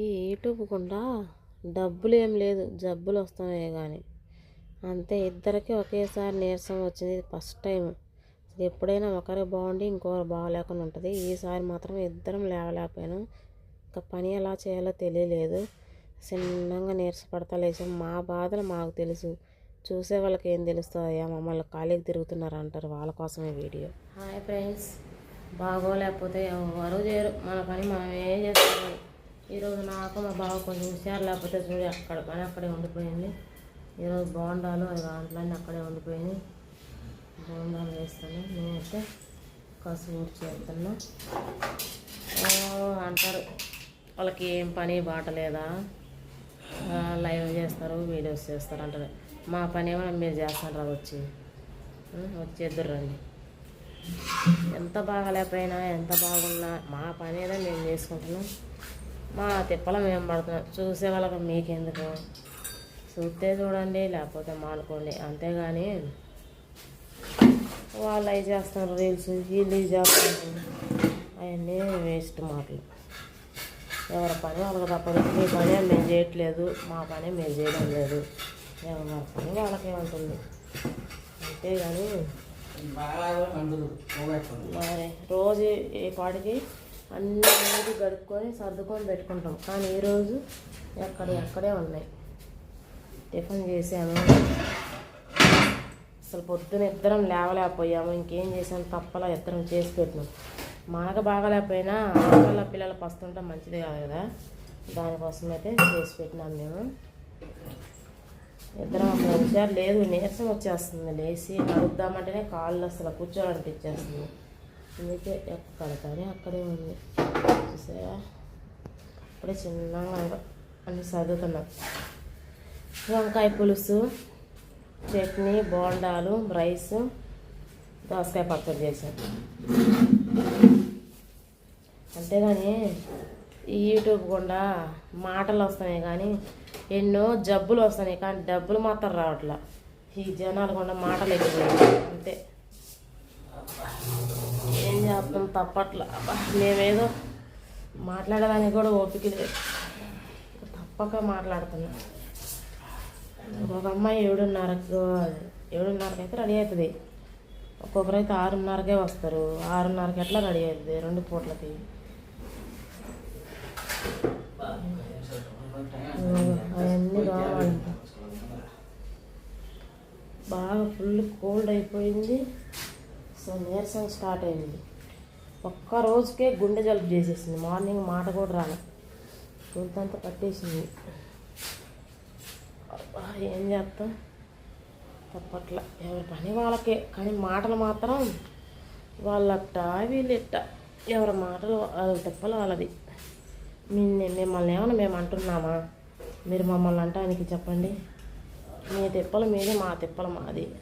ఈ యూట్యూబ్ గుండా డబ్బులు ఏం లేదు జబ్బులు వస్తున్నాయి కానీ అంతే ఇద్దరికి ఒకేసారి నీరసం వచ్చింది ఇది ఫస్ట్ టైం ఎప్పుడైనా ఒకరు బాగుండి ఇంకొకరు బాగలేకుండా ఉంటుంది. ఈసారి మాత్రం ఇద్దరం లేవలేకపోయాను. ఇంకా పని ఎలా చేయాలో తెలియలేదు. చిన్నంగా నీరసపడతా లేచాం. మా బాధలు మాకు తెలుసు. చూసే వాళ్ళకి ఏం తెలుస్తుందయ్యా మమ్మల్ని ఖాళీకి తిరుగుతున్నారు అంటారు వాళ్ళ కోసమే వీడియో. Hi friends. బాగోలేకపోతే ఎవరు చేయరు. మన పని మనం ఏం చేస్తాం ఈరోజు నాకు మా బావ కొంచెం హుషారు లేకపోతే చూడు అక్కడ పని అక్కడే ఉండిపోయింది. ఈరోజు బోండాలు అది దాంట్లోనే అక్కడే ఉండిపోయింది బోండాలు వేస్తాను. నేనైతే కసు ఊడ్చి వెళ్తున్నా అంటారు వాళ్ళకి ఏం పని బాట లేదా? లైవ్ చేస్తారు వీడియోస్ చేస్తారు అంటారు. మా పని ఏమైనా మీరు చేస్తారా వచ్చి. ఆ, వచ్చి ఎదురు రండి. ఎంత బాగాలేకపోయినా ఎంత బాగున్నా మా పని ఏదో మేము చేసుకుంటున్నాం. మా తిప్పల మేము పడుతున్నాం. చూసే వాళ్ళకి మీకెందుకు? చూస్తే చూడండి లేకపోతే మానుకోండి అంతేగాని వాళ్ళు అవి చేస్తున్నారు రీల్స్? వీళ్ళు ఇవి చేస్తున్నారు? అవన్నీ వేస్ట్ మాటలు. ఎవరి పని వాళ్ళకి తప్పదు. మీ పని మేము చేయట్లేదు. మా పని మేము చేయడం లేదు. ఎవరి పని వాళ్ళకే ఉంటుంది. అంతేగాని మరి రోజు ఈ పాటికి అన్ని రోజు గడుపుకొని సర్దుకొని పెట్టుకుంటాం. కానీ ఈరోజు ఎక్కడ ఎక్కడే ఉన్నాయి. టిఫిన్ చేసాము. అసలు పొద్దున ఇద్దరం లేవలేకపోయాము. ఇంకేం చేసాము తప్పలా ఇద్దరం చేసి పెట్టినాం. మనకు బాగలేకపోయినా పిల్లల పిల్లలు పస్తుంటే మంచిది కాదు కదా. దానికోసం అయితే చేసి పెట్టినాం మేము. ఇద్దరం అసలు హుషారు లేదు. నీరసం వచ్చేస్తుంది. లేచి నడుద్దామంటేనే కాళ్ళు అసలు కూర్చోవాలనిపించేస్తుంది. అందుకే ఎక్కడ కానీ అక్కడే ఉంది. చూసారా? ఇప్పుడే చిన్నగా అన్ని చదువుతున్నాం వంకాయ పులుసు చట్నీ బోండాలు రైస్ దోసకాయ పచ్చడి చేశాను అంతేగాని ఈ యూట్యూబ్ గుండా మాటలు వస్తున్నాయి కానీ ఎన్నో జబ్బులు వస్తున్నాయి కానీ డబ్బులు మాత్రం రావట్లా. ఈ జనాలు కూడా మాటలు ఎక్కువ అంతే ఏం చేస్తాం తప్పట్ల. మేమేదో మాట్లాడడానికి కూడా ఓపిక లేదు. తప్పక మాట్లాడుతున్నాం. ఒక అమ్మాయి ఏడున్నరకు ఏడున్నరకు అయితే రెడీ అవుతుంది. ఒక్కొక్కరైతే ఆరున్నరకే వస్తారు. ఆరున్నరకి ఎట్లా రెడీ అవుతుంది? రెండు పూట్లకి. అవన్నీ కావాలి బాగా ఫుల్ కోల్డ్ అయిపోయింది. సో నీరసం స్టార్ట్ అయింది. ఒక్క రోజుకే గుండె జలుబు చేసేసింది. మార్నింగ్ మాట కూడా రాను గొంతంతా పట్టేసింది. ఏం చేస్తాం? తప్పట్ల. ఎవరి పని వాళ్ళకే. కానీ మాటలు మాత్రం వాళ్ళట వీళ్ళిట్ట ఎవరి మాటలు వాళ్ళ తిప్పలు వాళ్ళది. మిమ్మల్ని మిమ్మల్ని ఏమైనా మేము అంటున్నామా? మీరు మమ్మల్ని అంటానికి చెప్పండి. మీ తిప్పలు మీది మా తిప్పలు మాది.